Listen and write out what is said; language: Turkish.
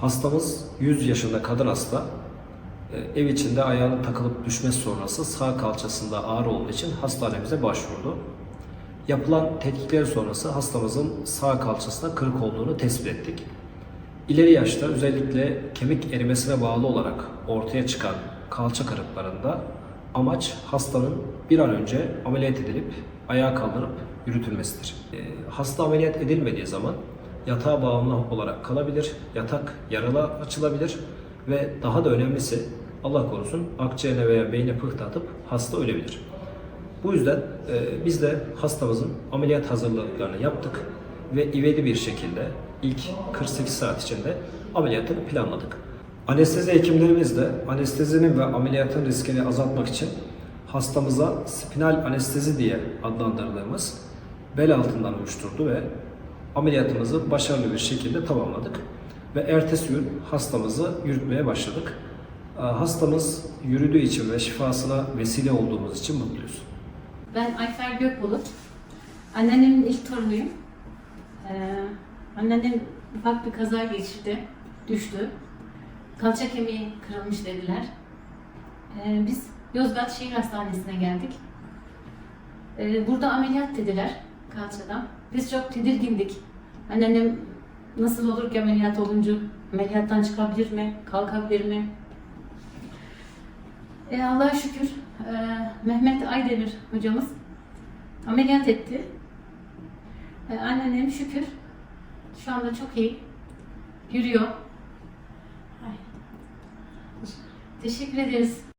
Hastamız 100 yaşında kadın hasta. Ee, Ev içinde ayağının takılıp düşmesi sonrası sağ kalçasında ağrı olduğu için hastanemize başvurdu. Yapılan tetkikler sonrası hastamızın sağ kalçasında kırık olduğunu tespit ettik. İleri yaşta özellikle kemik erimesine bağlı olarak ortaya çıkan kalça kırıklarında amaç hastanın bir an önce ameliyat edilip ayağa kaldırıp yürütülmesidir. Ee, Hasta ameliyat edilmediği zaman yatağa bağımlı olarak kalabilir, yatak yaralı açılabilir ve daha da önemlisi Allah korusun akciğerine veya beyne pıhtı atıp hasta ölebilir. Bu yüzden e, biz de hastamızın ameliyat hazırlıklarını yaptık ve ivedi bir şekilde ilk 48 saat içinde ameliyatını planladık. Anestezi hekimlerimiz de anestezinin ve ameliyatın riskini azaltmak için hastamıza spinal anestezi diye adlandırdığımız bel altından oluşturdu ve ameliyatımızı başarılı bir şekilde tamamladık. Ve ertesi gün hastamızı yürütmeye başladık. E, Hastamız yürüdüğü için ve şifasına vesile olduğumuz için mutluyuz. Ben Ayfer Gökbulut. Anneannemin ilk torunuyum. Ee, anneannem ufak bir kaza geçirdi, düştü. Kalça kemiği kırılmış dediler. Ee, biz Yozgat Şehir Hastanesi'ne geldik. Ee, burada ameliyat dediler kalçadan. Biz çok tedirgindik. Anneannem nasıl olur ki ameliyat olunca? Ameliyattan çıkabilir mi? Kalkabilir mi? E, Allah'a şükür e, Mehmet Aydemir hocamız ameliyat etti. E, anneannem şükür şu anda çok iyi. Yürüyor. Ay. Teşekkür ederiz.